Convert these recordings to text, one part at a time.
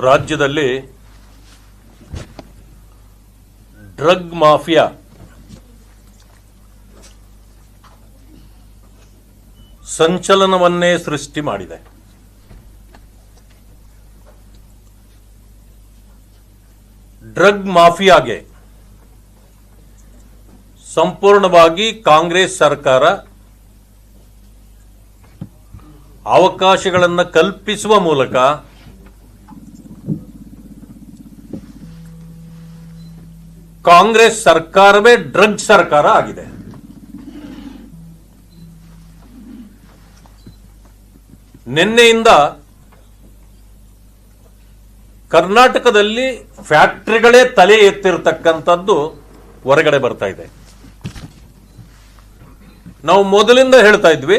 ರಾಜ್ಯದಲ್ಲಿ drug mafia. ಸಂಚಲನವನ್ನೇ ಸೃಷ್ಟಿ ಮಾಡಿದೆ. ಡ್ರಗ್ ಮಾಫಿಯಾಗೆ ಸಂಪೂರ್ಣವಾಗಿ ಕಾಂಗ್ರೆಸ್ ಸರ್ಕಾರ ಅವಕಾಶಗಳನ್ನು ಕಲ್ಪಿಸುವ ಮೂಲಕ ಕಾಂಗ್ರೆಸ್ ಸರ್ಕಾರವೇ ಡ್ರಗ್ ಸರ್ಕಾರ ಆಗಿದೆ. ನಿನ್ನೆಯಿಂದ ಕರ್ನಾಟಕದಲ್ಲಿ ಫ್ಯಾಕ್ಟ್ರಿಗಳೇ ತಲೆ ಎತ್ತಿರತಕ್ಕಂಥದ್ದು ಹೊರಗಡೆ ಬರ್ತಾ ಇದೆ. ನಾವು ಮೊದಲಿಂದ ಹೇಳ್ತಾ ಇದ್ವಿ,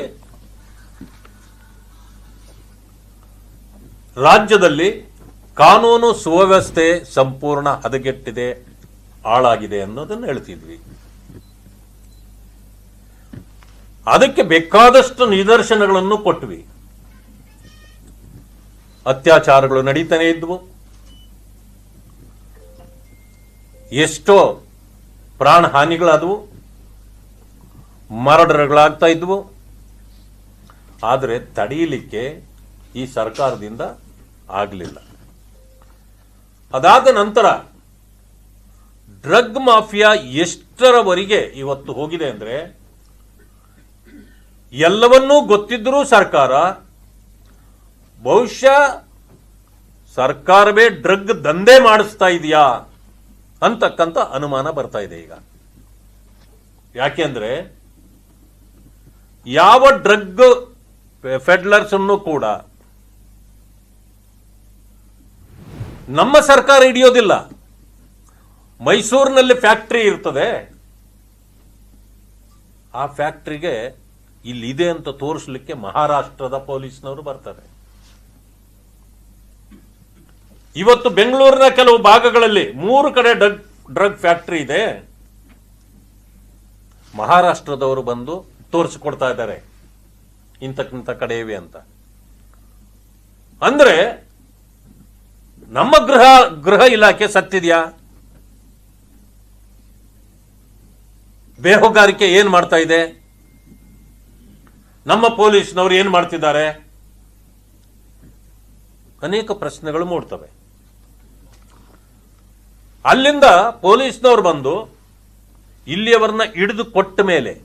ರಾಜ್ಯದಲ್ಲಿ ಕಾನೂನು ಸುವ್ಯವಸ್ಥೆ ಸಂಪೂರ್ಣ ಹದಗೆಟ್ಟಿದೆ. ಹಾಳಾಗಿದೆ ಅನ್ನೋದನ್ನು ಹೇಳ್ತಿದ್ವಿ. ಅದಕ್ಕೆ ಬೇಕಾದಷ್ಟು ನಿದರ್ಶನಗಳನ್ನು ಕೊಟ್ವಿ. ಅತ್ಯಾಚಾರಗಳು ನಡೀತಾನೆ ಇದ್ವು. ಎಷ್ಟೋ ಪ್ರಾಣ ಹಾನಿಗಳಾದವು ಮರಡರ್ಗಳಾಗ್ತಾ ಇದ್ವು. ಆದರೆ ತಡೆಯಲಿಕ್ಕೆ ಈ ಸರ್ಕಾರದಿಂದ ಆಗಲಿಲ್ಲ. ಅದಾದ ನಂತರ ಡ್ರಗ್ ಮಾಫಿಯಾ ಎಷ್ಟರವರೆಗೆ ಇವತ್ತು ಹೋಗಿದೆ ಅಂದ್ರೆ, ಎಲ್ಲವನ್ನೂ ಗೊತ್ತಿದ್ದರೂ ಸರ್ಕಾರ, ಬಹುಶಃ ಸರ್ಕಾರವೇ ಡ್ರಗ್ ದಂಧೆ ಮಾಡಿಸ್ತಾ ಇದೆಯಾ ಅಂತಕ್ಕಂಥ ಅನುಮಾನ ಬರ್ತಾ ಇದೆ ಈಗ. ಯಾಕೆಂದ್ರೆ ಯಾವ ಡ್ರಗ್ ಫೆಡ್ಲರ್ಸ್ ಅನ್ನು ಕೂಡ ನಮ್ಮ ಸರ್ಕಾರ ಹಿಡಿಯೋದಿಲ್ಲ. ಮೈಸೂರಿನಲ್ಲಿ ಫ್ಯಾಕ್ಟ್ರಿ ಇರ್ತದೆ. ಆ ಫ್ಯಾಕ್ಟರಿಗೆ ಇಲ್ಲಿದೆ ಅಂತ ತೋರಿಸ್ಲಿಕ್ಕೆ ಮಹಾರಾಷ್ಟ್ರದ ಪೊಲೀಸ್ನವರು ಬರ್ತಾರೆ. ಇವತ್ತು ಬೆಂಗಳೂರಿನ ಕೆಲವು ಭಾಗಗಳಲ್ಲಿ ಮೂರು ಕಡೆ ಡ್ರಗ್ ಡ್ರಗ್ ಫ್ಯಾಕ್ಟ್ರಿ ಇದೆ. ಮಹಾರಾಷ್ಟ್ರದವರು ಬಂದು ತೋರಿಸಿಕೊಡ್ತಾ ಇದ್ದಾರೆ. ಇಂಥಕ್ಕಿಂತ ಕಡೆ ಇವೆ ಅಂತ. ಅಂದ್ರೆ ನಮ್ಮ ಗೃಹ ಗೃಹ ಇಲಾಖೆ ಸತ್ತಿದ್ಯಾ? ಬೇಹುಗಾರಿಕೆ ಏನ್ ಮಾಡ್ತಾ ಇದೆ? ನಮ್ಮ ಪೊಲೀಸ್ನವರು ಏನ್ ಮಾಡ್ತಿದ್ದಾರೆ? ಅನೇಕ ಪ್ರಶ್ನೆಗಳು ಮೂಡ್ತವೆ. ಅಲ್ಲಿಂದ ಪೊಲೀಸ್ನವ್ರು ಬಂದು ಇಲ್ಲಿಯವರನ್ನ ಹಿಡಿದು ಕೊಟ್ಟ ಮೇಲೆ,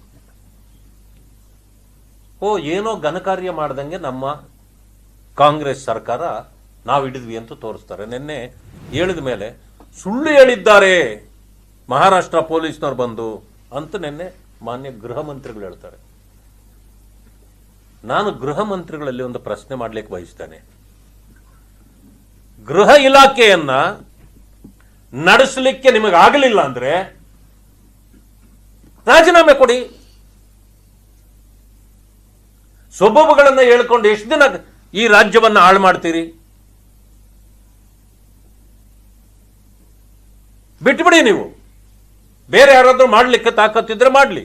ಓ, ಏನೋ ಘನಕಾರ್ಯ ಮಾಡ್ದಂಗೆ ನಮ್ಮ ಕಾಂಗ್ರೆಸ್ ಸರ್ಕಾರ ನಾವು ಹಿಡಿದ್ವಿ ಅಂತ ತೋರಿಸ್ತಾರೆ. ನಿನ್ನೆ ಹೇಳಿದ ಮೇಲೆ ಸುಳ್ಳು ಹೇಳಿದ್ದಾರೆ ಮಹಾರಾಷ್ಟ್ರ ಪೊಲೀಸ್ನವ್ರು ಬಂದು. ಅಂತ ನಿನ್ನೆ ಮಾನ್ಯ ಗೃಹ ಮಂತ್ರಿಗಳು ಹೇಳ್ತಾರೆ. ನಾನು ಗೃಹ ಮಂತ್ರಿಗಳಲ್ಲಿ ಒಂದು ಪ್ರಶ್ನೆ ಮಾಡಲಿಕ್ಕೆ ಬಯಸ್ತೇನೆ. ಗೃಹ ಇಲಾಖೆಯನ್ನ ನಡೆಸಲಿಕ್ಕೆ ನಿಮಗೆ ಆಗಲಿಲ್ಲ ಅಂದ್ರೆ ರಾಜೀನಾಮೆ ಕೊಡಿ. ಸೊಬಬುಗಳನ್ನ ಹೇಳ್ಕೊಂಡು ಎಷ್ಟು ದಿನ ಈ ರಾಜ್ಯವನ್ನ ಹಾಳು ಮಾಡ್ತೀರಿ? ಬಿಟ್ಬಿಡಿ ನೀವು. ಬೇರೆ ಯಾರಾದರೂ ಮಾಡಲಿಕ್ಕೆ ತಾಕತ್ತಿದ್ರೆ ಮಾಡ್ಲಿ.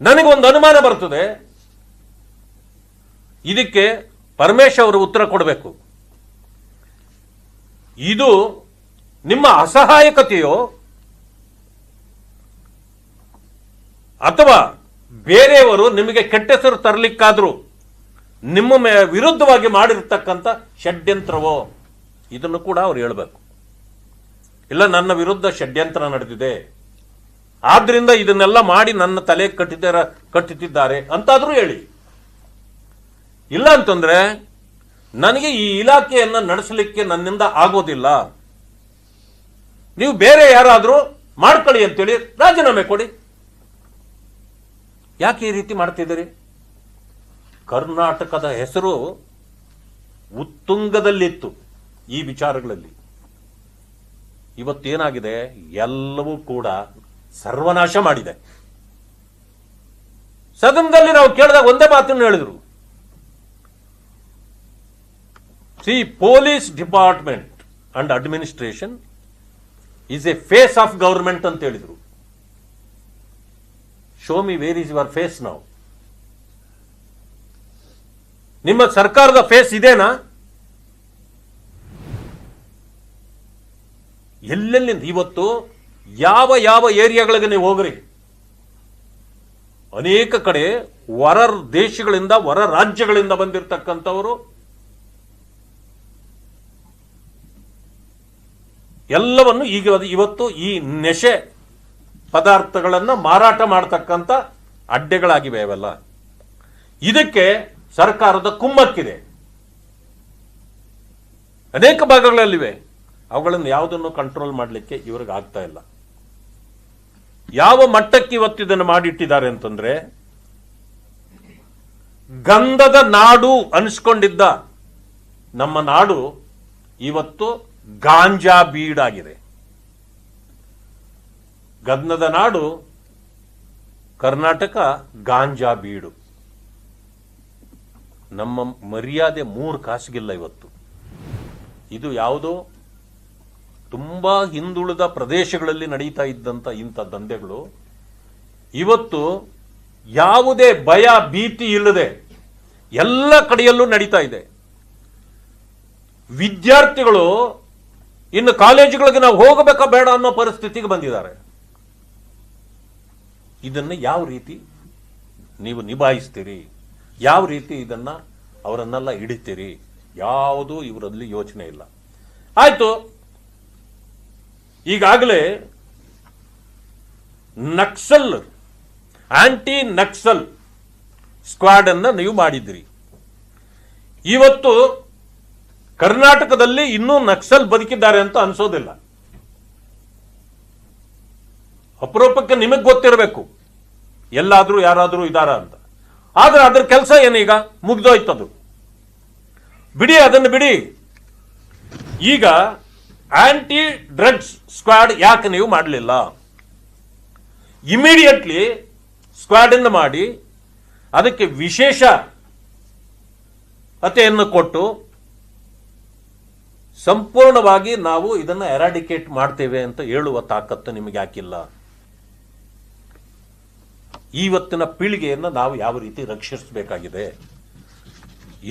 ನನಗೊಂದು ಅನುಮಾನ ಬರ್ತದೆ. ಇದಕ್ಕೆ ಪರಮೇಶ್ ಅವರು ಉತ್ತರ ಕೊಡಬೇಕು. ಇದು ನಿಮ್ಮ ಅಸಹಾಯಕತೆಯೋ, ಅಥವಾ ಬೇರೆಯವರು ನಿಮಗೆ ಕೆಟ್ಟ ಹೆಸರು ತರಲಿಕ್ಕಾದರೂ ನಿಮ್ಮ ವಿರುದ್ಧವಾಗಿ ಮಾಡಿರ್ತಕ್ಕಂಥ ಷಡ್ಯಂತ್ರವೋ, ಇದನ್ನು ಕೂಡ ಅವ್ರು ಹೇಳಬೇಕು. ಇಲ್ಲ, ನನ್ನ ವಿರುದ್ಧ ಷಡ್ಯಂತ್ರ ನಡೆದಿದೆ. ಆದ್ರಿಂದ ಇದನ್ನೆಲ್ಲ ಮಾಡಿ ನನ್ನ ತಲೆ ಕಟ್ಟಿದ ಕಟ್ಟುತ್ತಿದ್ದಾರೆ ಅಂತಾದ್ರೂ ಹೇಳಿ. ಇಲ್ಲ ಅಂತಂದ್ರೆ, ನನಗೆ ಈ ಇಲಾಖೆಯನ್ನು ನಡೆಸಲಿಕ್ಕೆ ನನ್ನಿಂದ ಆಗೋದಿಲ್ಲ. ನೀವು ಬೇರೆ ಯಾರಾದರೂ ಮಾಡ್ಕೊಳ್ಳಿ ಅಂತೇಳಿ ರಾಜೀನಾಮೆ ಕೊಡಿ. ಯಾಕೆ ಈ ರೀತಿ ಮಾಡ್ತಿದ್ದೀರಿ? ಕರ್ನಾಟಕದ ಹೆಸರು ಉತ್ತುಂಗದಲ್ಲಿತ್ತು ಈ ವಿಚಾರಗಳಲ್ಲಿ. ಇವತ್ತೇನಾಗಿದೆ? ಎಲ್ಲವೂ ಕೂಡ ಸರ್ವನಾಶ ಮಾಡಿದೆ. ಸದನದಲ್ಲಿ ನಾವು ಕೇಳಿದಾಗ ಒಂದೇ ಮಾತನ್ನು ಹೇಳಿದ್ರು. See police department and administration is a face of government ಅಂತ ಹೇಳಿದ್ರು. Show me where is your face ನಾವು ನಿಮ್ಮ ಸರ್ಕಾರದ ಫೇಸ್ ಇದೇನಾ? ಎಲ್ಲೆಲ್ಲಿಂದ? ಇವತ್ತು ಯಾವ ಯಾವ ಏರಿಯಾಗಳಿಗೆ ನೀವು ಹೋಗ್ರಿ? ಅನೇಕ ಕಡೆ ಹೊರ ದೇಶಗಳಿಂದ ಹೊರ ರಾಜ್ಯಗಳಿಂದ ಬಂದಿರತಕ್ಕಂಥವರು ಎಲ್ಲವನ್ನು ಈಗ ಇವತ್ತು ಈ ನೆಶೆ ಪದಾರ್ಥಗಳನ್ನು ಮಾರಾಟ ಮಾಡತಕ್ಕಂಥ ಅಡ್ಡೆಗಳಾಗಿವೆ ಅವೆಲ್ಲ. ಇದಕ್ಕೆ ಸರ್ಕಾರದ ಕುಮ್ಮಕ್ಕಿದೆ. ಅನೇಕ ಭಾಗಗಳಲ್ಲಿವೆ. ಅವುಗಳನ್ನು ಯಾವುದನ್ನು ಕಂಟ್ರೋಲ್ ಮಾಡಲಿಕ್ಕೆ ಇವ್ರಿಗೆ ಆಗ್ತಾ ಇಲ್ಲ. ಯಾವ ಮಟ್ಟಕ್ಕೆ ಇವತ್ತು ಇದನ್ನು ಮಾಡಿಟ್ಟಿದ್ದಾರೆ ಅಂತಂದ್ರೆ, ಗಂಧದ ನಾಡು ಅನಿಸ್ಕೊಂಡಿದ್ದ ನಮ್ಮ ನಾಡು ಇವತ್ತು ಗಾಂಜಾ ಬೀಡಾಗಿದೆ ಗಂಧದ ನಾಡು ಕರ್ನಾಟಕ ಗಾಂಜಾ ಬೀಡು. ನಮ್ಮ ಮರ್ಯಾದೆ ಮೂರು ಕಾಸಿಗಿಲ್ಲ ಇವತ್ತು. ಇದು ಯಾವುದೋ ತುಂಬಾ ಹಿಂದುಳಿದ ಪ್ರದೇಶಗಳಲ್ಲಿ ನಡೀತಾ ಇದ್ದಂಥ ಇಂಥ ದಂಧೆಗಳು, ಇವತ್ತು ಯಾವುದೇ ಭಯ, ಭೀತಿ ಇಲ್ಲದೆ ಎಲ್ಲ ಕಡೆಯಲ್ಲೂ ನಡೀತಾ ಇದೆ. ವಿದ್ಯಾರ್ಥಿಗಳು ಇನ್ನು ಕಾಲೇಜುಗಳಿಗೆ ನಾವು ಹೋಗಬೇಕಾ ಬೇಡ ಅನ್ನೋ ಪರಿಸ್ಥಿತಿಗೆ ಬಂದಿದ್ದಾರೆ. ಇದನ್ನು ಯಾವ ರೀತಿ ನೀವು ನಿಭಾಯಿಸ್ತೀರಿ? ಯಾವ ರೀತಿ ಇದನ್ನ ಅವರನ್ನೆಲ್ಲ ಹಿಡಿತೀರಿ? ಯಾವುದೂ ಇವರಲ್ಲಿ ಯೋಚನೆ ಇಲ್ಲ. ಆಯ್ತು ಈಗಾಗಲೇ ನಕ್ಸಲ್ ಆಂಟಿ ನಕ್ಸಲ್ ಸ್ಕ್ವಾಡ್ ಅನ್ನು ನೀವು ಮಾಡಿದ್ರಿ ಇವತ್ತು ಕರ್ನಾಟಕದಲ್ಲಿ ಇನ್ನೂ ನಕ್ಸಲ್ ಬದುಕಿದ್ದಾರೆ ಅಂತ ಅನ್ಸೋದಿಲ್ಲ. ಅಪರೂಪಕ್ಕೆ ನಿಮಗೆ ಗೊತ್ತಿರಬೇಕು, ಎಲ್ಲಾದ್ರೂ ಯಾರಾದರೂ ಇದಾರ ಅಂತ. ಆದ್ರೆ ಅದ್ರ ಕೆಲಸ ಏನೀಗ? ಮುಗ್ದೋಯ್ತದು. ಬಿಡಿ, ಅದನ್ನು ಬಿಡಿ. ಈಗ ಆಂಟಿ ಡ್ರಗ್ಸ್ ಸ್ಕ್ವಾಡ್ ಯಾಕೆ ನೀವು ಮಾಡಲಿಲ್ಲ? ಇಮಿಡಿಯೇಟ್ಲಿ ಸ್ಕ್ವಾಡಿಂದ ಅನ್ನು ಮಾಡಿ, ಅದಕ್ಕೆ ವಿಶೇಷ ಅತೆಯನ್ನು ಕೊಟ್ಟು, ಸಂಪೂರ್ಣವಾಗಿ ನಾವು ಇದನ್ನು ಎರಾಡಿಕೇಟ್ ಮಾಡ್ತೇವೆ ಅಂತ ಹೇಳುವ ತಾಕತ್ತು ನಿಮಗೆ ಯಾಕಿಲ್ಲ? ಇವತ್ತಿನ ಪೀಳಿಗೆಯನ್ನು ನಾವು ಯಾವ ರೀತಿ ರಕ್ಷಿಸಬೇಕಾಗಿದೆ?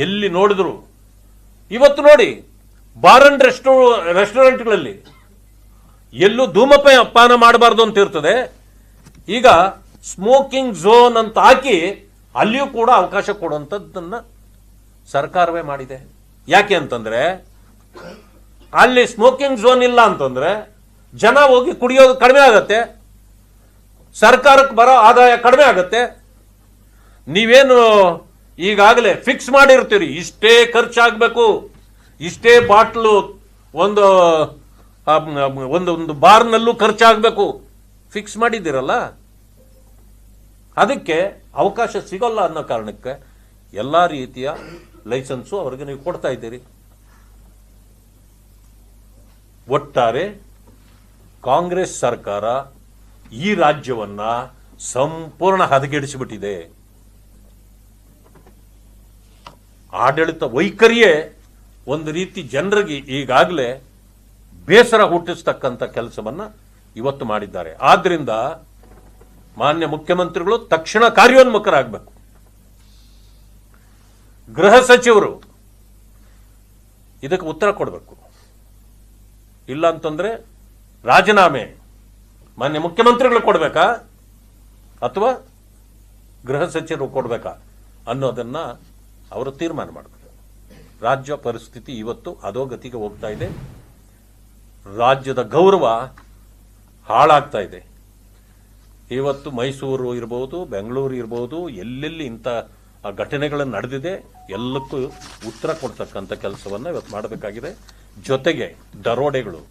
ಎಲ್ಲಿ ನೋಡಿದ್ರು? ಇವತ್ತು ನೋಡಿ ಬಾರ್ ಅಂಡ್ ರೆಸ್ಟೋ ರೆಸ್ಟೋರೆಂಟ್ಗಳಲ್ಲಿ ಎಲ್ಲೂ ಧೂಮಪಾನ ಪಾನ ಮಾಡಬಾರ್ದು ಅಂತ ಇರ್ತದೆ. ಈಗ ಸ್ಮೋಕಿಂಗ್ ಝೋನ್ ಅಂತ ಹಾಕಿ ಅಲ್ಲಿಯೂ ಕೂಡ ಅವಕಾಶ ಕೊಡುವಂಥದ್ದನ್ನು ಸರ್ಕಾರವೇ ಮಾಡಿದೆ. ಯಾಕೆ ಅಂತಂದರೆ ಅಲ್ಲಿ ಸ್ಮೋಕಿಂಗ್ ಝೋನ್ ಇಲ್ಲ ಅಂತಂದರೆ ಜನ ಹೋಗಿ ಕುಡಿಯೋದು ಕಡಿಮೆ ಆಗತ್ತೆ, ಸರ್ಕಾರಕ್ಕೆ ಬರೋ ಆದಾಯ ಕಡಿಮೆ ಆಗತ್ತೆ. ನೀವೇನು ಈಗಾಗಲೇ ಫಿಕ್ಸ್ ಮಾಡಿರ್ತೀರಿ, ಇಷ್ಟೇ ಖರ್ಚಾಗಬೇಕು. ಇಷ್ಟೇ ಬಾಟ್ಲು ಒಂದು ಒಂದು ಒಂದು ಬಾರ್ನಲ್ಲೂ ಖರ್ಚಾಗಬೇಕು. ಫಿಕ್ಸ್ ಮಾಡಿದ್ದೀರಲ್ಲ? ಅದಕ್ಕೆ ಅವಕಾಶ ಸಿಗೋಲ್ಲ ಅನ್ನೋ ಕಾರಣಕ್ಕೆ ಎಲ್ಲ ರೀತಿಯ ಲೈಸೆನ್ಸು ಅವರಿಗೆ ನೀವು ಕೊಡ್ತಾ ಇದ್ದೀರಿ. ಒಟ್ಟಾರೆ ಕಾಂಗ್ರೆಸ್ ಸರ್ಕಾರ ಈ ರಾಜ್ಯವನ್ನ ಸಂಪೂರ್ಣ ಹದಗೆಡಿಸಿಬಿಟ್ಟಿದೆ. ಆಡಳಿತ ವೈಖರಿಯೇ ಒಂದು ರೀತಿ ಜನರಿಗೆ ಈಗಾಗಲೇ ಬೇಸರ ಹುಟ್ಟಿಸ್ತಕ್ಕಂಥ ಕೆಲಸವನ್ನ ಇವತ್ತು ಮಾಡಿದ್ದಾರೆ. ಆದ್ರಿಂದ ಮಾನ್ಯ ಮುಖ್ಯಮಂತ್ರಿಗಳು ತಕ್ಷಣ ಕಾರ್ಯೋನ್ಮುಖರಾಗಬೇಕು. ಗೃಹ ಸಚಿವರು ಇದಕ್ಕೆ ಉತ್ತರ ಕೊಡಬೇಕು. ಇಲ್ಲ ಅಂತಂದ್ರೆ ರಾಜೀನಾಮೆ ಮಾನ್ಯ ಮುಖ್ಯಮಂತ್ರಿಗಳು ಕೊಡಬೇಕಾ? ಅಥವಾ ಗೃಹ ಸಚಿವರು ಕೊಡಬೇಕಾ ಅನ್ನೋದನ್ನ ಅವರು ತೀರ್ಮಾನ ಮಾಡಬೇಕು. ರಾಜ್ಯ ಪರಿಸ್ಥಿತಿ ಇವತ್ತು ಅಧೋಗತಿಗೆ ಹೋಗ್ತಾ ಇದೆ. ರಾಜ್ಯದ ಗೌರವ ಹಾಳಾಗ್ತಾ ಇದೆ. ಇವತ್ತು ಮೈಸೂರು ಇರಬಹುದು ಬೆಂಗಳೂರು ಇರಬಹುದು ಎಲ್ಲೆಲ್ಲಿ ಇಂಥ ಘಟನೆಗಳು ನಡೆದಿದೆ, ಎಲ್ಲಕ್ಕೂ ಉತ್ತರ ಕೊಡ್ತಕ್ಕಂಥ ಕೆಲಸವನ್ನು ಇವತ್ತು ಮಾಡಬೇಕಾಗಿದೆ. ಜೊತೆಗೆ ದರೋಡೆಗಳು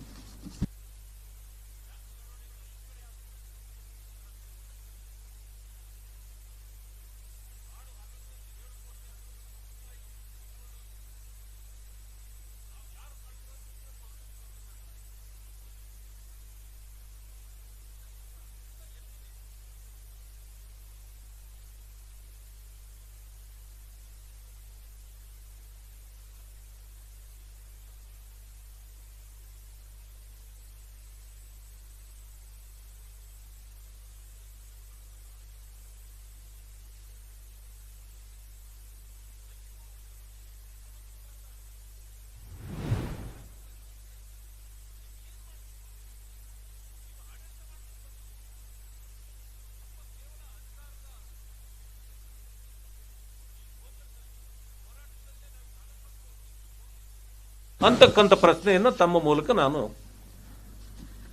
ಅಂತಕ್ಕಂಥ ಪ್ರಶ್ನೆಯನ್ನು ತಮ್ಮ ಮೂಲಕ ನಾನು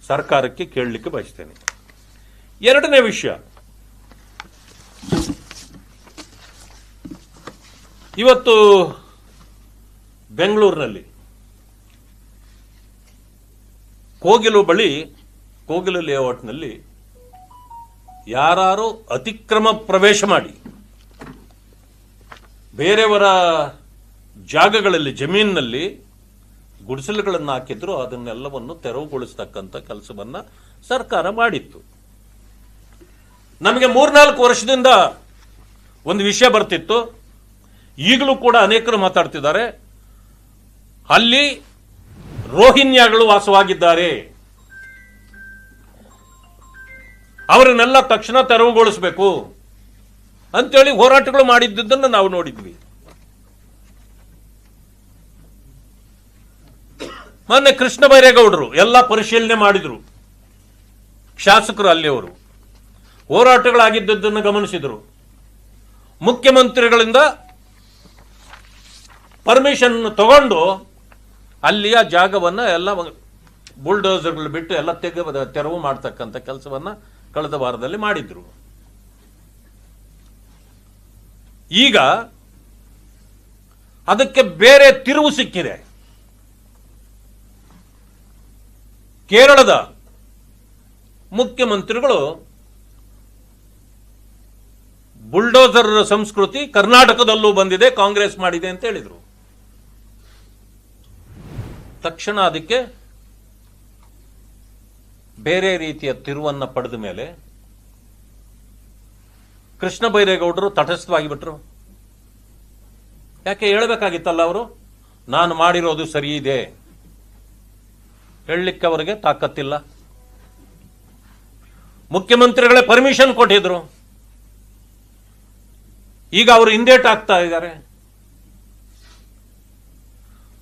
ಸರ್ಕಾರಕ್ಕೆ ಕೇಳಲಿಕ್ಕೆ ಬಯಸ್ತೇನೆ. ಎರಡನೇ ವಿಷಯ. ಇವತ್ತು ಬೆಂಗಳೂರಿನಲ್ಲಿ ಕೋಗಿಲು ಬಳಿ, ಕೋಗಿಲು ಲೇಔಟ್ನಲ್ಲಿ ಯಾರು ಅತಿಕ್ರಮ ಪ್ರವೇಶ ಮಾಡಿ, ಬೇರೆಯವರ ಜಾಗಗಳಲ್ಲಿ, ಜಮೀನಿನಲ್ಲಿ ಗುಡಿಸಲುಗಳನ್ನು ಹಾಕಿದ್ರು ಅದನ್ನೆಲ್ಲವನ್ನು ತೆರವುಗೊಳಿಸ್ತಕ್ಕಂಥ ಕೆಲಸವನ್ನ ಸರ್ಕಾರ ಮಾಡಿತ್ತು. ನಮಗೆ ಮೂರ್ನಾಲ್ಕು ವರ್ಷದಿಂದ ಒಂದು ವಿಷಯ ಬರ್ತಿತ್ತು. ಈಗಲೂ ಕೂಡ ಅನೇಕರು ಮಾತಾಡ್ತಿದ್ದಾರೆ. ಅಲ್ಲಿ ರೋಹಿನ್ಯಾಗಳು ವಾಸವಾಗಿದ್ದಾರೆ. ಅವರನ್ನೆಲ್ಲ ತಕ್ಷಣ ತೆರವುಗೊಳಿಸಬೇಕು ಅಂತೇಳಿ ಹೋರಾಟಗಳು ಮಾಡಿದ್ದನ್ನು ನಾವು ನೋಡಿದ್ವಿ. ಮೊನ್ನೆ ಕೃಷ್ಣ ಬೈರೇಗೌಡರು ಎಲ್ಲ ಪರಿಶೀಲನೆ ಮಾಡಿದ್ರು. ಶಾಸಕರು ಅಲ್ಲಿಯವರು ಹೋರಾಟಗಳಾಗಿದ್ದದ್ದನ್ನು ಗಮನಿಸಿದರು. ಮುಖ್ಯಮಂತ್ರಿಗಳಿಂದ ಪರ್ಮಿಷನ್ ತಗೊಂಡು ಅಲ್ಲಿಯ ಜಾಗವನ್ನು ಎಲ್ಲ ಬುಲ್ಡೋಸರ್ಗಳು ಬಿಟ್ಟು ಎಲ್ಲ ತೆಗೆ ತೆರವು ಮಾಡ್ತಕ್ಕಂಥ ಕೆಲಸವನ್ನು ಕಳೆದ ವಾರದಲ್ಲಿ ಮಾಡಿದ್ರು. ಈಗ ಅದಕ್ಕೆ ಬೇರೆ ತಿರುವು ಸಿಕ್ಕಿದೆ. ಕೇರಳದ ಮುಖ್ಯಮಂತ್ರಿಗಳು ಬುಲ್ಡೋಸರ್ ಸಂಸ್ಕೃತಿ ಕರ್ನಾಟಕದಲ್ಲೂ ಬಂದಿದೆ, ಕಾಂಗ್ರೆಸ್ ಮಾಡಿದೆ ಅಂತ ಹೇಳಿದರು. ತಕ್ಷಣ ಅದಕ್ಕೆ ಬೇರೆ ರೀತಿಯ ತಿರುವನ್ನು ಪಡೆದ ಮೇಲೆ ಕೃಷ್ಣ ಬೈರೇಗೌಡರು ತಟಸ್ಥವಾಗಿ ಬಿಟ್ರು. ಯಾಕೆ ಹೇಳಬೇಕಾಗಿತ್ತಲ್ಲ ಅವರು? ನಾನು ಮಾಡಿರೋದು ಸರಿ ಇದೆ. ಹೇಳಲಿಕ್ಕೆ ಅವರಿಗೆ ತಾಕತ್ತಿಲ್ಲ. ಮುಖ್ಯಮಂತ್ರಿಗಳೇ ಪರ್ಮಿಷನ್ ಕೊಟ್ಟಿದ್ರು. ಈಗ ಅವರು ಹಿಂದೇಟ್ ಆಗ್ತಾ ಇದ್ದಾರೆ.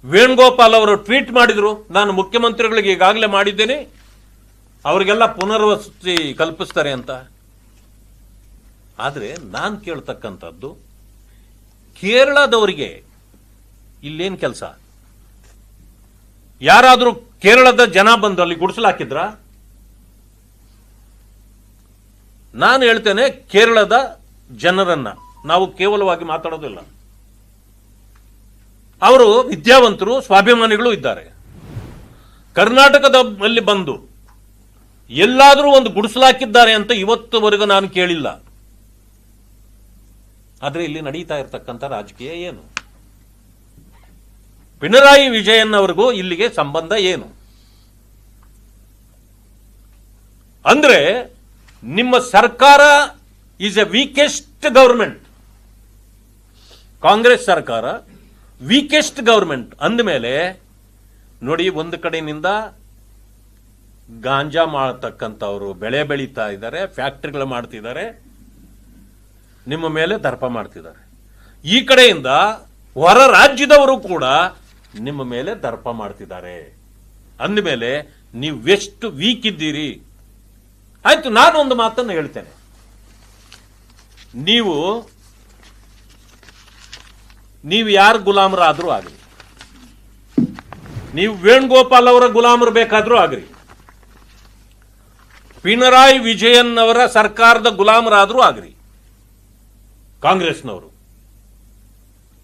ವೇಣುಗೋಪಾಲ್ ಅವರು ಟ್ವೀಟ್ ಮಾಡಿದ್ರು, ನಾನು ಮುಖ್ಯಮಂತ್ರಿಗಳಿಗೆ ಈಗಾಗಲೇ ಮಾಡಿದ್ದೇನೆ, ಅವರಿಗೆಲ್ಲ ಪುನರ್ವಸತಿ ಕಲ್ಪಿಸ್ತಾರೆ ಅಂತ. ಆದರೆ ನಾನು ಕೇಳ್ತಕ್ಕಂಥದ್ದು, ಕೇರಳದವರಿಗೆ ಇಲ್ಲೇನು ಕೆಲಸ? ಯಾರಾದರೂ ಕೇರಳದ ಜನ ಬಂದು ಅಲ್ಲಿ ಗುಡಿಸಲಾಕಿದ್ರ ನಾನು ಹೇಳ್ತೇನೆ ಕೇರಳದ ಜನರನ್ನ. ನಾವು ಕೇವಲವಾಗಿ ಮಾತಾಡೋದಿಲ್ಲ ಅವರು ವಿದ್ಯಾವಂತರು, ಸ್ವಾಭಿಮಾನಿಗಳು ಇದ್ದಾರೆ. ಕರ್ನಾಟಕದ ಅಲ್ಲಿ ಬಂದು ಎಲ್ಲಾದರೂ ಒಂದು ಗುಡಿಸಲಾಕಿದ್ದಾರೆ ಅಂತ ಇವತ್ತುವರೆಗೂ ನಾನು ಕೇಳಿಲ್ಲ. ಆದರೆ ಇಲ್ಲಿ ನಡೀತಾ ಇರತಕ್ಕಂಥ ರಾಜಕೀಯ ಏನು? ಪಿಣರಾಯಿ ವಿಜಯನ್ ಅವ್ರಿಗೂ ಇಲ್ಲಿಗೆ ಸಂಬಂಧ ಏನು? ಅಂದ್ರೆ ನಿಮ್ಮ ಸರ್ಕಾರ is a weakest government Congress ಸರ್ಕಾರ ವೀಕೆಸ್ಟ್ ಗವರ್ಮೆಂಟ್ ಅಂದಮೇಲೆ ನೋಡಿ ಒಂದು ಕಡೆಯಿಂದ ಗಾಂಜಾ ಮಾಡತಕ್ಕಂಥವ್ರು ಬೆಳೆ ಬೆಳೀತಾ ಇದ್ದಾರೆ, ಫ್ಯಾಕ್ಟ್ರಿಗಳು ಮಾಡ್ತಿದ್ದಾರೆ, ನಿಮ್ಮ ಮೇಲೆ ದರ್ಪ ಮಾಡ್ತಿದ್ದಾರೆ. ಈ ಕಡೆಯಿಂದ ಹೊರ ರಾಜ್ಯದವರು ಕೂಡ ನಿಮ್ಮ ಮೇಲೆ ದರ್ಪ ಮಾಡ್ತಿದ್ದಾರೆ. ಅಂದಮೇಲೆ ನೀವು ಎಷ್ಟು ವೀಕ್ ಇದ್ದೀರಿ? ಆಯ್ತು, ನಾನು ಒಂದು ಮಾತನ್ನು ಹೇಳ್ತೇನೆ. ನೀವು ನೀವು ಯಾರು ಗುಲಾಮರಾದರೂ ಆಗಲಿ ನೀವು ವೇಣುಗೋಪಾಲ್ ಅವರ ಗುಲಾಮರು ಬೇಕಾದರೂ ಆಗ್ರಿ. ಪಿಣರಾಯಿ ವಿಜಯನ್ ಅವರ ಸರ್ಕಾರದ ಗುಲಾಮರಾದರೂ ಆಗ್ರಿ. ಕಾಂಗ್ರೆಸ್ನವರು.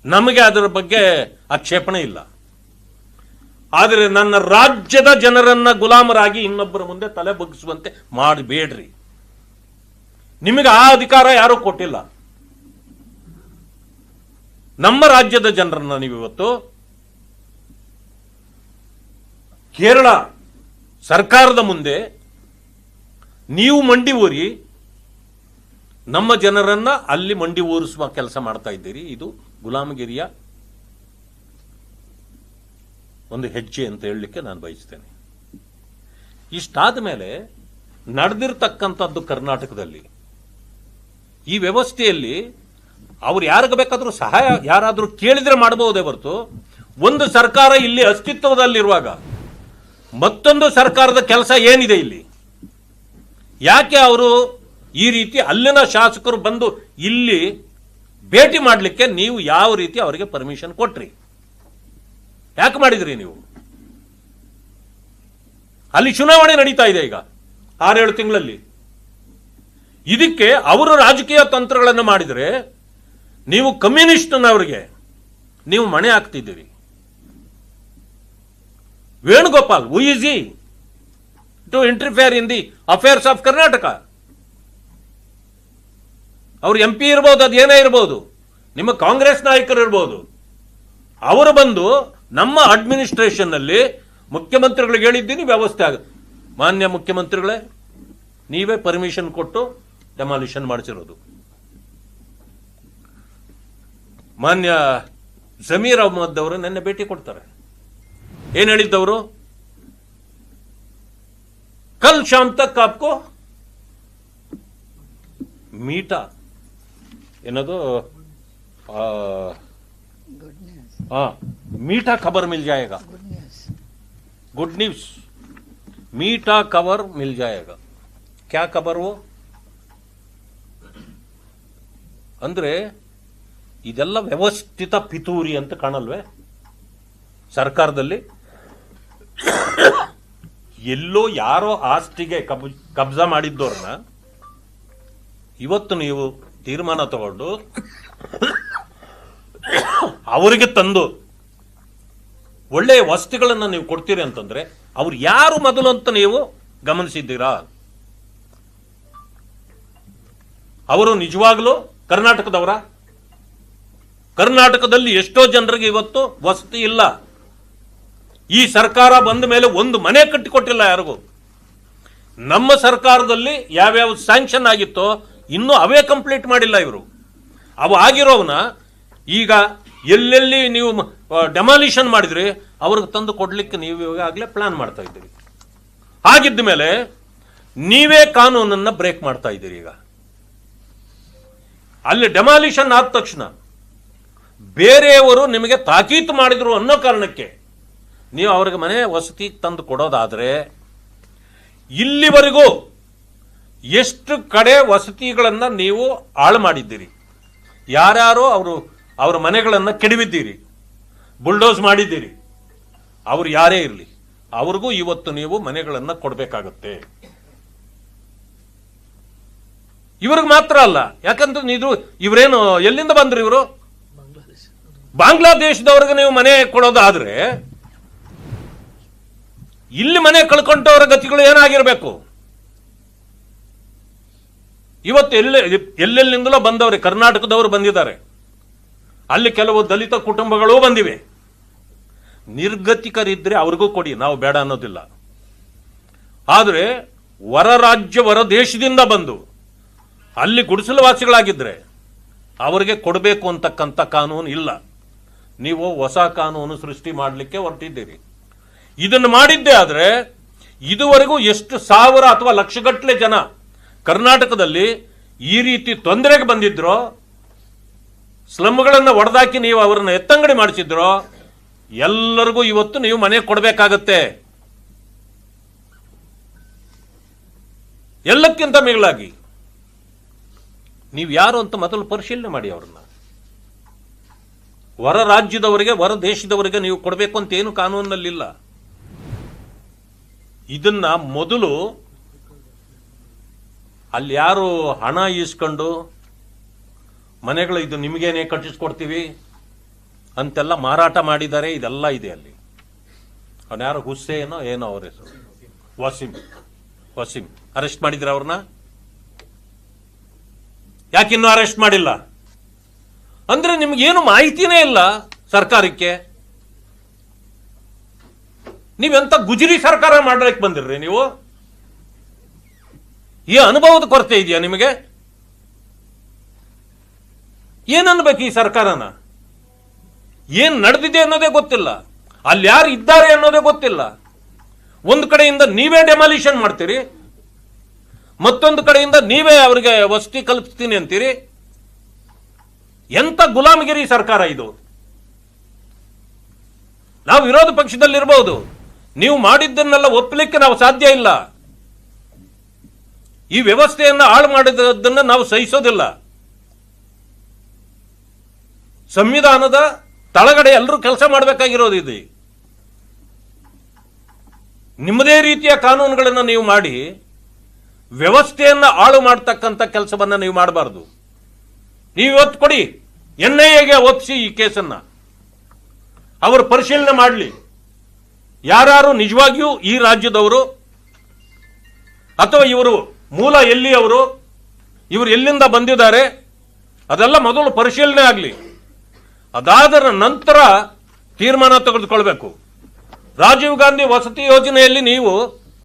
ನಮಗೆ ಅದರ ಬಗ್ಗೆ ಆಕ್ಷೇಪಣೆ ಇಲ್ಲ. ಆದರೆ ನನ್ನ ರಾಜ್ಯದ ಜನರನ್ನ ಗುಲಾಮರಾಗಿ ಇನ್ನೊಬ್ಬರ ಮುಂದೆ ತಲೆ ಬಗ್ಗಿಸುವಂತೆ ಮಾಡಬೇಡ್ರಿ. ನಿಮಗೆ ಆ ಅಧಿಕಾರ ಯಾರೂ ಕೊಟ್ಟಿಲ್ಲ. ನಮ್ಮ ರಾಜ್ಯದ ಜನರನ್ನ ನೀವಿವತ್ತು ಕೇರಳ ಸರ್ಕಾರದ ಮುಂದೆ ನೀವು ಮಂಡಿ ಊರಿ ನಮ್ಮ ಜನರನ್ನ ಅಲ್ಲಿ ಮಂಡಿ ಊರಿಸುವ ಕೆಲಸ ಮಾಡ್ತಾ ಇದ್ದೀರಿ. ಇದು ಗುಲಾಮಗಿರಿಯ ಒಂದು ಹೆಜ್ಜೆ ಅಂತ ಹೇಳಲಿಕ್ಕೆ ನಾನು ಬಯಸ್ತೇನೆ. ಇಷ್ಟಾದ ಮೇಲೆ ನಡೆದಿರ್ತಕ್ಕಂಥದ್ದು ಕರ್ನಾಟಕದಲ್ಲಿ. ಈ ವ್ಯವಸ್ಥೆಯಲ್ಲಿ ಅವ್ರು ಯಾರಿಗೆ ಬೇಕಾದರೂ ಸಹಾಯ, ಯಾರಾದರೂ ಕೇಳಿದರೆ ಮಾಡಬಹುದೇ ಹೊರತು ಒಂದು ಸರ್ಕಾರ ಇಲ್ಲಿ ಅಸ್ತಿತ್ವದಲ್ಲಿರುವಾಗ ಮತ್ತೊಂದು ಸರ್ಕಾರದ ಕೆಲಸ ಏನಿದೆ ಇಲ್ಲಿ? ಯಾಕೆ ಅವರು ಈ ರೀತಿ ಅಲ್ಲಿನ ಶಾಸಕರು ಬಂದು ಇಲ್ಲಿ ಭೇಟಿ ಮಾಡಲಿಕ್ಕೆ ನೀವು ಯಾವ ರೀತಿ ಅವರಿಗೆ ಪರ್ಮಿಷನ್ ಕೊಟ್ರಿ? ಯಾಕೆ ಮಾಡಿದ್ರಿ ನೀವು? ಅಲ್ಲಿ ಚುನಾವಣೆ ನಡೀತಾ ಇದೆ ಈಗ, ಆರೇಳು ತಿಂಗಳಲ್ಲಿ. ಇದಕ್ಕೆ ಅವರು ರಾಜಕೀಯ ತಂತ್ರಗಳನ್ನು ಮಾಡಿದರೆ ನೀವು ಕಮ್ಯುನಿಸ್ಟ್ನವರಿಗೆ ನೀವು ಮಣೆ ಹಾಕ್ತಿದ್ದೀರಿ. Venugopal who is he to interfere in the affairs of Karnataka ಅವ್ರು ಎಂ ಪಿ ಇರ್ಬೋದು ಅದೇನೇ ಇರ್ಬೋದು, ನಿಮ್ಮ ಕಾಂಗ್ರೆಸ್ ನಾಯಕರು ಇರ್ಬೋದು, ಅವರು ಬಂದು ನಮ್ಮ ಅಡ್ಮಿನಿಸ್ಟ್ರೇಷನ್ನಲ್ಲಿ ಮುಖ್ಯಮಂತ್ರಿಗಳಿಗೆ ಹೇಳಿದ್ದೀನಿ ವ್ಯವಸ್ಥೆ ಆಗುತ್ತೆ ಮಾನ್ಯ ಮುಖ್ಯಮಂತ್ರಿಗಳೇ, ನೀವೇ ಪರ್ಮಿಷನ್ ಕೊಟ್ಟು ಡೆಮಾಲಿಷನ್ ಮಾಡಿಸಿರೋದು. ಮಾನ್ಯ ಜಮೀರ್ ಅಹಮದ್ ಅವರು ನಿನ್ನೆ ಭೇಟಿ ಕೊಡ್ತಾರೆ. ಏನು ಹೇಳಿದ್ದವರು ಕಲ್ ಶಾಮ್ ತಕ್ ಆಪ್ಕೋ ಮೀಟಾ. ಏನದು? न्यूज ಆ, ಮೀಠಾ ಖಬರ್ mill ಜಾಯೇಗಾ good news good news मीठा कवर मिल जाएगा क्या खबर वो ಅಂದ್ರೆ ಇದೆಲ್ಲ ವ್ಯವಸ್ಥಿತ ಪಿತೂರಿ ಅಂತ ಕಾಣಲ್ವೇ ಸರ್ಕಾರದಲ್ಲಿ ಎಲ್ಲೋ ಯಾರೋ ಆಸ್ತಿಗೆ ಕಬ್ ಕಬ್ಜಾ ಮಾಡಿದ್ದವ್ರನ್ನ ಇವತ್ತು ನೀವು ತೀರ್ಮಾನ ತಗೊಂಡು ಅವರಿಗೆ ತಂದು ಒಳ್ಳೆಯ ವಸ್ತುಗಳನ್ನು ನೀವು ಕೊಡ್ತೀರಿ ಅಂತಂದ್ರೆ ಅವ್ರು ಯಾರು ಮೊದಲು ಅಂತ ನೀವು ಗಮನಿಸಿದ್ದೀರಾ? ಅವರು ನಿಜವಾಗಲೂ ಕರ್ನಾಟಕದವರ? ಕರ್ನಾಟಕದಲ್ಲಿ ಎಷ್ಟೋ ಜನರಿಗೆ ಇವತ್ತು ವಸತಿ ಇಲ್ಲ. ಈ ಸರ್ಕಾರ ಬಂದ ಮೇಲೆ ಒಂದು ಮನೆ ಕಟ್ಟಿಕೊಟ್ಟಿಲ್ಲ ಯಾರಿಗೂ. ನಮ್ಮ ಸರ್ಕಾರದಲ್ಲಿ ಯಾವ್ಯಾವ ಸ್ಯಾಂಕ್ಷನ್ ಆಗಿತ್ತೋ, ಇನ್ನೂ ಅವೇ ಕಂಪ್ಲೀಟ್ ಮಾಡಿಲ್ಲ ಇವರು. ಅವು ಆಗಿರೋವನ್ನ ಈಗ ಎಲ್ಲೆಲ್ಲಿ ನೀವು ಡೆಮಾಲಿಷನ್ ಮಾಡಿದ್ರಿ, ಅವ್ರಿಗೆ ತಂದು ಕೊಡ್ಲಿಕ್ಕೆ ನೀವು ಇವಾಗಲೇ ಪ್ಲಾನ್ ಮಾಡ್ತಾ ಇದ್ದೀರಿ. ಹಾಗಿದ್ದ ಮೇಲೆ ನೀವೇ ಕಾನೂನನ್ನ ಬ್ರೇಕ್ ಮಾಡ್ತಾ ಇದ್ದೀರಿ ಈಗ. ಅಲ್ಲಿ ಡೆಮಾಲಿಷನ್ ಆದ ತಕ್ಷಣ ಬೇರೆಯವರು ನಿಮಗೆ ತಾಕೀತು ಮಾಡಿದ್ರು ಅನ್ನೋ ಕಾರಣಕ್ಕೆ ನೀವು ಅವ್ರಿಗೆ ಮನೆ ವಸತಿ ತಂದು ಕೊಡೋದಾದರೆ ಇಲ್ಲಿವರೆಗೂ ಎಷ್ಟು ಕಡೆ ವಸತಿಗಳನ್ನು ನೀವು ಹಾಳು ಮಾಡಿದ್ದೀರಿ. ಯಾರ್ಯಾರೋ ಅವರು ಅವರ ಮನೆಗಳನ್ನು ಕೆಡವಿದ್ದೀರಿ, ಬುಲ್ಡೋಸ್ ಮಾಡಿದ್ದೀರಿ. ಅವ್ರು ಯಾರೇ ಇರಲಿ, ಅವ್ರಿಗೂ ಇವತ್ತು ನೀವು ಮನೆಗಳನ್ನು ಕೊಡಬೇಕಾಗತ್ತೆ. ಇವ್ರಿಗೆ ಮಾತ್ರ ಅಲ್ಲ, ಯಾಕಂದ್ರೆ ಇದು ಇವರೇನು, ಎಲ್ಲಿಂದ ಬಂದ್ರು ಇವರು? ಬಾಂಗ್ಲಾದೇಶದವ್ರಿಗೆ ನೀವು ಮನೆ ಕೊಡೋದಾದ್ರೆ, ಇಲ್ಲಿ ಮನೆ ಕಳ್ಕೊಂಡವರ ಗತಿಗಳು ಏನಾಗಿರಬೇಕು? ಇವತ್ತು ಎಲ್ಲೆ, ಎಲ್ಲೆಲ್ಲಿಂದಲೋ ಬಂದವ್ರೆ, ಕರ್ನಾಟಕದವರು ಬಂದಿದ್ದಾರೆ. ಅಲ್ಲಿ ಕೆಲವು ದಲಿತ ಕುಟುಂಬಗಳು ಬಂದಿವೆ. ನಿರ್ಗತಿಕರಿದ್ದರೆ ಅವ್ರಿಗೂ ಕೊಡಿ, ನಾವು ಬೇಡ ಅನ್ನೋದಿಲ್ಲ. ಆದರೆ ಹೊರ ರಾಜ್ಯ ಹೊರ ದೇಶದಿಂದ ಬಂದು ಅಲ್ಲಿ ಗುಡಿಸಲುವಾಸಿಗಳಾಗಿದ್ರೆ ಅವರಿಗೆ ಕೊಡಬೇಕು ಅಂತಕ್ಕಂಥ ಕಾನೂನು ಇಲ್ಲ. ನೀವು ಹೊಸ ಕಾನೂನು ಸೃಷ್ಟಿ ಮಾಡಲಿಕ್ಕೆ ಹೊರಟಿದ್ದೀರಿ. ಇದನ್ನು ಮಾಡಿದ್ದೇ ಆದರೆ ಇದುವರೆಗೂ ಎಷ್ಟು ಸಾವಿರ ಅಥವಾ ಲಕ್ಷಗಟ್ಟಲೆ ಜನ ಕರ್ನಾಟಕದಲ್ಲಿ ಈ ರೀತಿ ತೊಂದರೆಗೆ ಬಂದಿದ್ರೋ ಸ್ಲಮ್ಗಳನ್ನು ಒಡೆದಾಕಿ ನೀವು ಅವರನ್ನು ಎತ್ತಂಗಡಿ ಮಾಡಿಸಿದ್ರೋ, ಎಲ್ಲರಿಗೂ ಇವತ್ತು ನೀವು ಮನೆ ಕೊಡಬೇಕಾಗತ್ತೆ. ಎಲ್ಲಕ್ಕಿಂತ ಮಿಗಿಲಾಗಿ, ನೀವು ಯಾರು ಅಂತ ಮೊದಲು ಪರಿಶೀಲನೆ ಮಾಡಿ ಅವ್ರನ್ನ. ಹೊರ ರಾಜ್ಯದವರಿಗೆ, ಹೊರ ದೇಶದವರಿಗೆ ನೀವು ಕೊಡಬೇಕು ಅಂತ ಏನು ಕಾನೂನಿನಲ್ಲಿಲ್ಲ ಇದನ್ನ ಮೊದಲು ಅಲ್ಲಿ ಯಾರು ಹಣ ಈಸ್ಕೊಂಡು ಮನೆಗಳು ಇದು ನಿಮಗೇನೆ ಕಟ್ಟಿಸ್ಕೊಡ್ತೀವಿ? ಅಂತೆಲ್ಲ ಮಾರಾಟ ಮಾಡಿದ್ದಾರೆ ಇದೆಲ್ಲ ಇದೆ ಅಲ್ಲಿ. ಅವನ್ಯಾರು ಹುಸೇನೋ ಏನೋ ಅವ್ರ ಹೆಸರು? ವಸೀಂ. ವಸೀಂ. ಅರೆಸ್ಟ್ ಮಾಡಿದ್ರ ಅವ್ರನ್ನ? ಯಾಕಿನ್ನೂ ಅರೆಸ್ಟ್ ಮಾಡಿಲ್ಲ? ಅಂದ್ರೆ ನಿಮ್ಗೇನು ಮಾಹಿತಿನೇ ಇಲ್ಲ ಸರ್ಕಾರಕ್ಕೆ? ನೀವೆಂತ ಗುಜರಿ ಸರ್ಕಾರ ಮಾಡಲಿಕ್ಕೆ ಬಂದಿರ್ರಿ ನೀವು? ಈ ಅನುಭವದ ಕೊರತೆ ಇದೆಯಾ ನಿಮಗೆ? ಏನನ್ಬೇಕು ಈ ಸರ್ಕಾರನ? ಏನು ನಡೆದಿದೆ ಅನ್ನೋದೇ ಗೊತ್ತಿಲ್ಲ. ಅಲ್ಲಿ ಯಾರು ಇದ್ದಾರೆ ಅನ್ನೋದೇ ಗೊತ್ತಿಲ್ಲ. ಒಂದು ಕಡೆಯಿಂದ ನೀವೇ ಡೆಮಾಲಿಷನ್ ಮಾಡ್ತೀರಿ, ಮತ್ತೊಂದು ಕಡೆಯಿಂದ ನೀವೇ ಅವರಿಗೆ ವಸತಿ ಕಲ್ಪಿಸ್ತೀನಿ ಅಂತೀರಿ. ಎಂತ ಗುಲಾಮಗಿರಿ ಸರ್ಕಾರ ಇದು? ನಾವು ವಿರೋಧ ಪಕ್ಷದಲ್ಲಿರಬಹುದು ನೀವು ಮಾಡಿದ್ದನ್ನೆಲ್ಲ ಒಪ್ಪಲಿಕ್ಕೆ ನಾವು ಸಾಧ್ಯ ಇಲ್ಲ. ಈ ವ್ಯವಸ್ಥೆಯನ್ನು ಹಾಳು ಮಾಡಿದ್ದನ್ನು ನಾವು ಸಹಿಸೋದಿಲ್ಲ. ಸಂವಿಧಾನದ ತಳಗಡೆ ಎಲ್ಲರೂ ಕೆಲಸ ಮಾಡಬೇಕಾಗಿರೋದು ಇದೆ. ನಿಮ್ಮದೇ ರೀತಿಯ ಕಾನೂನುಗಳನ್ನು ನೀವು ಮಾಡಿ, ವ್ಯವಸ್ಥೆಯನ್ನು ಹಾಳು ಮಾಡ್ತಕ್ಕಂಥ ಕೆಲಸವನ್ನು ನೀವು ಮಾಡಬಾರ್ದು. ನೀವು ಇವತ್ತು ಕೊಡಿ, ಎನ್ ಐ ಎಗೆ ಒಪ್ಪಿಸಿ ಈ ಕೇಸನ್ನ. ಅವರು ಪರಿಶೀಲನೆ ಮಾಡಲಿ. ಯಾರು ನಿಜವಾಗಿಯೂ ಈ ರಾಜ್ಯದವರು, ಅಥವಾ ಇವರು ಮೂಲ ಎಲ್ಲಿ ಅವರು ಇವರು ಎಲ್ಲಿಂದ ಬಂದಿದ್ದಾರೆ, ಅದೆಲ್ಲ ಮೊದಲು ಪರಿಶೀಲನೆ ಆಗಲಿ. ಅದಾದ ನಂತರ ತೀರ್ಮಾನ ತೆಗೆದುಕೊಳ್ಬೇಕು. ರಾಜೀವ್ ಗಾಂಧಿ ವಸತಿ ಯೋಜನೆಯಲ್ಲಿ ನೀವು